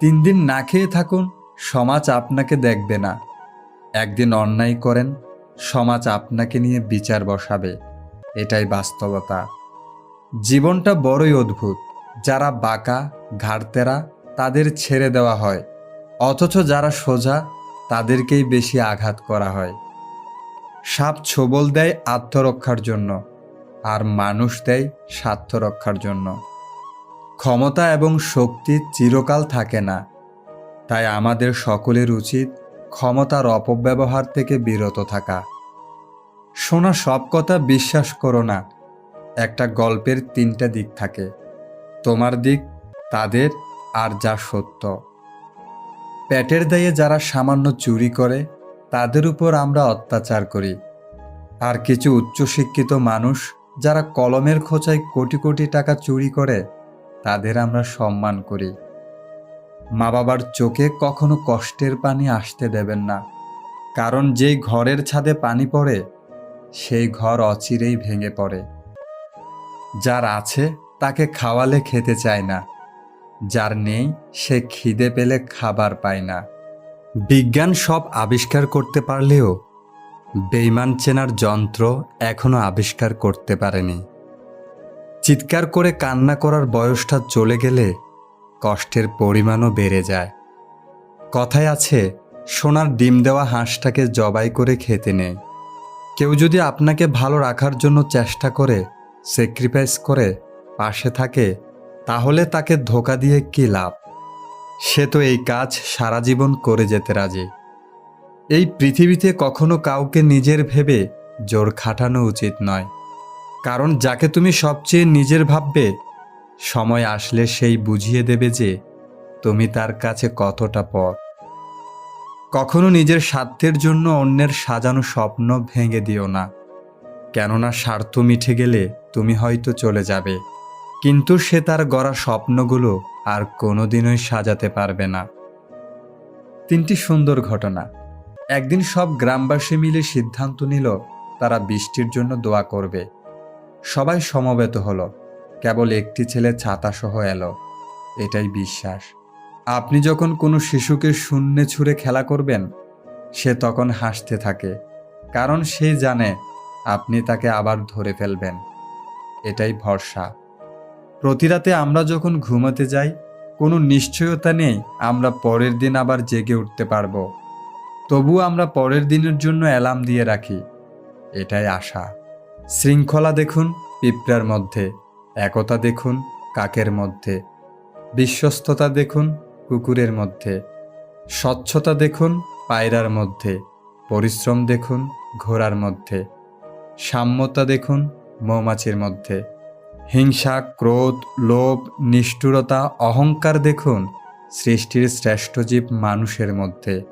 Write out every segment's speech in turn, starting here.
তিন দিন না খেয়ে থাকুন, সমাজ আপনাকে দেখবে না। একদিন অন্যায় করেন, সমাজ আপনাকে নিয়ে বিচার বসাবে। এটাই বাস্তবতা। জীবনটা বড়ই অদ্ভুত। যারা বাঁকা, ঘাড়তেরা, তাদের ছেড়ে দেওয়া হয়। অথচ যারা সোজা, তাদেরকেই বেশি আঘাত করা হয়। সাপ ছোবল দেয় আত্মরক্ষার জন্য, আর মানুষ দেয় স্বার্থ রক্ষার জন্য। ক্ষমতা এবং শক্তি চিরকাল থাকে না। তাই আমাদের সকলের উচিত ক্ষমতার অপব্যবহার থেকে বিরত থাকা। শোনা সব কথা, বিশ্বাস করো না। একটা গল্পের তিনটা দিক থাকে। তোমার দিক, তাদের, আর যা সত্য। পেটের দায়ে যারা সামান্য চুরি করে, তাদের উপর আমরা অত্যাচার করি। আর কিছু উচ্চশিক্ষিত মানুষ, যারা কলমের খোঁচায় কোটি কোটি টাকা চুরি করে তাদের আমরা সম্মান করি। মা বাবার চোখে কখনো কষ্টের পানি আসতে দেবেন না। কারণ যেই ঘরের ছাদে পানি পড়ে, সেই ঘর অচিরেই ভেঙে পড়ে। যার আছে, তাকে খাওয়ালে খেতে চায় না। যার নেই, সে খিদে পেলে খাবার পায় না। বিজ্ঞান সব আবিষ্কার করতে পারলেও বেইমান চেনার যন্ত্র এখনও আবিষ্কার করতে পারেনি। চিৎকার করে কান্না করার বয়সটা চলে গেলে কষ্টের পরিমাণও বেড়ে যায়। কথায় আছে, সোনার ডিম দেওয়া হাঁসটাকে জবাই করে খেতে নেই। কেউ যদি আপনাকে ভালো রাখার জন্য চেষ্টা করে স্যাক্রিফাইস করে পাশে থাকে, তাহলে তাকে ধোকা দিয়ে কী লাভ? সে তো এই কাজ সারা জীবন করে যেতে রাজি। এই পৃথিবীতে কখনো কাউকে নিজের ভেবে জোর খাটানো উচিত নয়। কারণ যাকে তুমি সবচেয়ে নিজের ভাববে, সময় আসলে সেই বুঝিয়ে দেবে যে তুমি তার কাছে কতটা পথ। কখনো নিজের স্বার্থের জন্য অন্যের সাজানো স্বপ্ন ভেঙে দিও না। কেননা স্বার্থ মিঠে গেলে তুমি হয়তো চলে যাবে। কিন্তু সে তার গড়া স্বপ্নগুলো আর কোনোদিনই সাজাতে পারবে না। তিনটি সুন্দর ঘটনা। একদিন সব গ্রামবাসী মিলে সিদ্ধান্ত নিল, তারা বৃষ্টির জন্য দোয়া করবে। সবাই সমবেত হলো। কেবল একটি ছেলে ছাতাসহ এলো। এটাই বিশ্বাস। আপনি যখন কোনো শিশুকে শূন্যে ছুঁড়ে খেলা করবেন, সে তখন হাসতে থাকে, কারণ সে জানে আপনি তাকে আবার ধরে ফেলবেন। এটাই ভরসা। প্রতিরাতে আমরা যখন ঘুমাতে যাই, কোনো নিশ্চয়তা নেই আমরা পরের দিন আবার জেগে উঠতে পারব। তবু আমরা পরের দিনের জন্য অ্যালার্ম দিয়ে রাখি। এটাই আশা। শৃঙ্খলা দেখুন, পিঁপড়ার মধ্যে। একতা দেখুন, কাকের মধ্যে। বিশ্বস্ততা দেখুন, কুকুরের মধ্যে। স্বচ্ছতা দেখুন, পায়রার মধ্যে। পরিশ্রম দেখুন, ঘোড়ার মধ্যে। সাম্যতা দেখুন, মৌমাছির মধ্যে। হিংসা, ক্রোধ, লোভ, নিষ্ঠুরতা, অহংকার দেখুন, সৃষ্টির শ্রেষ্ঠ জীব মানুষের মধ্যে।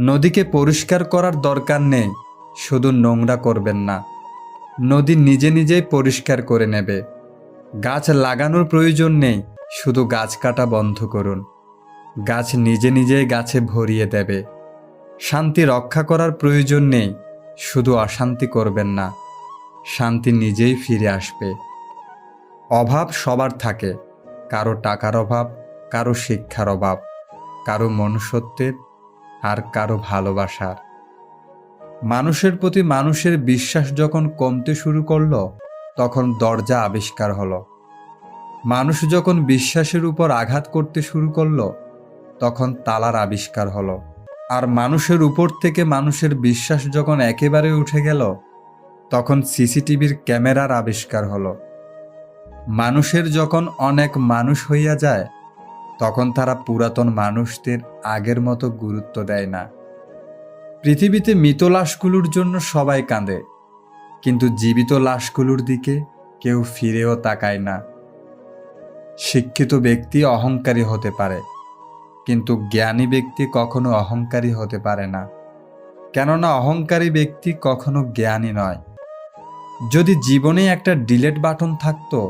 নদীকে পরিষ্কার করার দরকার নেই, শুধু নোংরা করবেন না। নদী নিজে নিজেই পরিষ্কার করে নেবে। গাছ লাগানোর প্রয়োজন নেই, শুধু গাছ কাটা বন্ধ করুন। গাছ নিজে নিজেই গাছে ভরিয়ে দেবে। শান্তি রক্ষা করার প্রয়োজন নেই, শুধু অশান্তি করবেন না। শান্তি নিজেই ফিরে আসবে। অভাব সবার থাকে, কারও টাকার অভাব, কারও শিক্ষার অভাব, কারও মনুষ্যত্বের আর কারও ভালোবাসার। মানুষের প্রতি মানুষের বিশ্বাস যখন কমতে শুরু করল, তখন দরজা আবিষ্কার হলো। মানুষ যখন বিশ্বাসের উপর আঘাত করতে শুরু করল, তখন তালার আবিষ্কার হলো। আর মানুষের উপর থেকে মানুষের বিশ্বাস যখন একেবারে উঠে গেল, তখন সিসিটিভির ক্যামেরার আবিষ্কার হলো। মানুষের যখন অনেক মানুষ হইয়া যায়, তখন তারা পুরাতন মানুষদের আগের মতো গুরুত্ব দেয় না। পৃথিবীতে মৃত লাশগুলোর জন্য সবাই কাঁদে, কিন্তু জীবিত লাশগুলোর দিকে কেউ ফিরেও তাকায় না। শিক্ষিত ব্যক্তি অহংকারী হতে পারে, কিন্তু জ্ঞানী ব্যক্তি কখনো অহংকারী হতে পারে না। কেননা অহংকারী ব্যক্তি কখনো জ্ঞানী নয়। যদি জীবনে একটা ডিলেট বাটন থাকতো,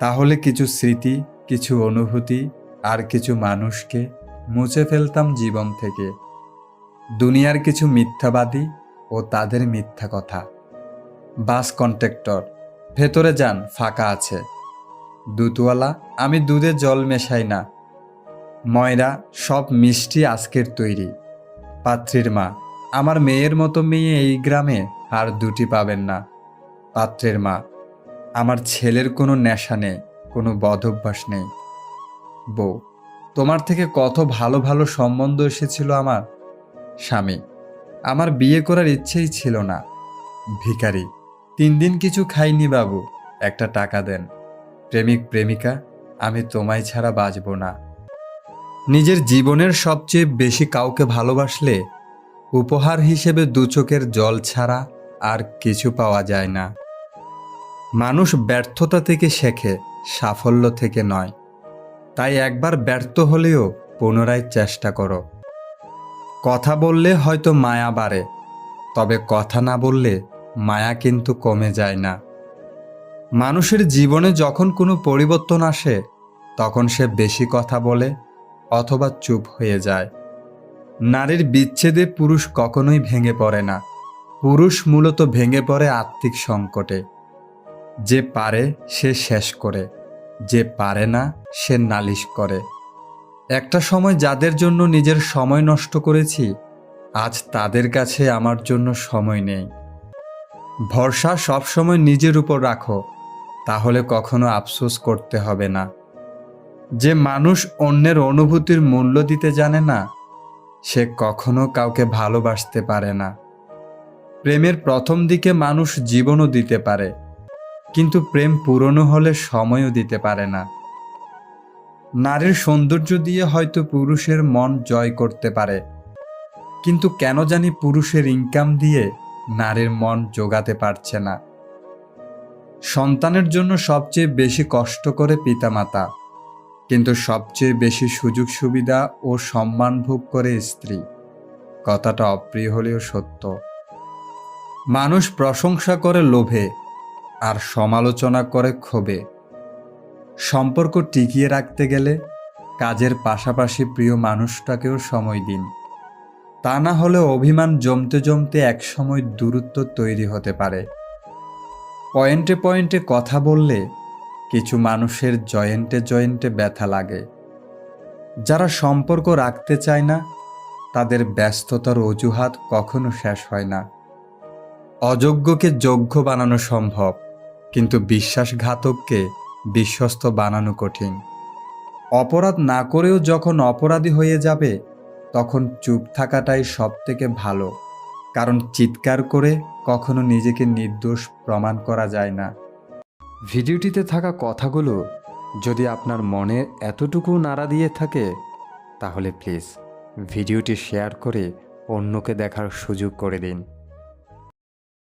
তাহলে কিছু স্মৃতি, কিছু অনুভূতি আর কিছু মানুষকে মুছে ফেলতাম জীবন থেকে। দুনিয়ার কিছু মিথ্যাবাদী ও তাদের মিথ্যা কথা। বাস কন্ট্রাক্টর, ভেতরে যান, ফাঁকা আছে। দুধওয়ালা, আমি দুধে জল মেশাই না। ময়রা, সব মিষ্টি আজকের তৈরি। পাত্রীর মা, আমার মেয়ের মতো মেয়ে এই গ্রামে আর দুটি পাবেন না। পাত্রের মা, আমার ছেলের কোনো নেশা নেই, কোনো বদভ্যাস নেই। বউ, তোমার থেকে কত ভালো ভালো সম্বন্ধ এসেছিল আমার। স্বামী। আমার বিয়ে করার ইচ্ছেই ছিল না। ভিখারি, তিন দিন কিছু খাইনি বাবু, একটা টাকা দেন। প্রেমিক, প্রেমিকা, আমি তোমায় ছাড়া বাঁচব না। নিজের জীবনের সবচেয়ে বেশি কাউকে ভালোবাসলে উপহার হিসেবে দু চোখের জল ছাড়া আর কিছু পাওয়া যায় না। মানুষ ব্যর্থতা থেকে শেখে, সাফল্য থেকে নয়। তাই একবার ব্যর্থ হলেও পুনরায় চেষ্টা করো। কথা বললে হয়তো মায়া বাড়ে, তবে কথা না বললে মায়া কিন্তু কমে যায় না। মানুষের জীবনে যখন কোনো পরিবর্তন আসে, তখন সে বেশি কথা বলে অথবা চুপ হয়ে যায়। নারীর বিচ্ছেদে পুরুষ কখনোই ভেঙে পড়ে না। পুরুষ মূলত ভেঙে পড়ে আর্থিক সংকটে। যে পারে, সে শেষ করে, যে পারে না, সে নালিশ করে। একটা সময় যাদের জন্য নিজের সময় নষ্ট করেছি, আজ তাদের কাছে আমার জন্য সময় নেই। ভরসা সবসময় নিজের উপর রাখো, তাহলে কখনো আফসোস করতে হবে না। যে মানুষ অন্যের অনুভূতির মূল্য দিতে জানে না, সে কখনো কাউকে ভালোবাসতে পারে না। প্রেমের প্রথম দিকে মানুষ জীবনও দিতে পারে, কিন্তু প্রেম পুরনো হলে সময়ও দিতে পারে না। নারীর সৌন্দর্য দিয়ে হয়তো পুরুষের মন জয় করতে পারে। কিন্তু কেন জানি পুরুষের ইনকাম দিয়ে নারীর মন জোগাতে পারছে না। সন্তানের জন্য সবচেয়ে বেশি কষ্ট করে পিতামাতা, কিন্তু সবচেয়ে বেশি সুযোগ সুবিধা ও সম্মান ভোগ করে স্ত্রী। কথাটা অপ্রিয় হলেও সত্য। মানুষ প্রশংসা করে লোভে, আর সমালোচনা করে ক্ষোভে। সম্পর্ক টিকিয়ে রাখতে গেলে কাজের পাশাপাশি প্রিয় মানুষটাকেও সময় দিন। তা না হলে অভিমান জমতে জমতে একসময় দূরত্ব তৈরি হতে পারে। পয়েন্টে পয়েন্টে কথা বললে কিছু মানুষের জয়েন্টে জয়েন্টে ব্যথা লাগে। যারা সম্পর্ক রাখতে চায় না, তাদের ব্যস্ততার অজুহাত কখনো শেষ হয় না। অযোগ্যকে যোগ্য বানানো সম্ভব, কিন্তু বিশ্বাসঘাতককে বিশ্বস্ত বানানো কঠিন। অপরাধ না করেও যখন অপরাধী হয়ে যাবে, তখন চুপ থাকাটাই সব থেকে ভালো। কারণ চিৎকার করে কখনো নিজেকে নির্দোষ প্রমাণ করা যায় না। ভিডিওটিতে থাকা কথাগুলো যদি আপনার মনে এতটুকু নাড়া দিয়ে থাকে, তাহলে প্লিজ ভিডিওটি শেয়ার করে অন্যকে দেখার সুযোগ করে দিন।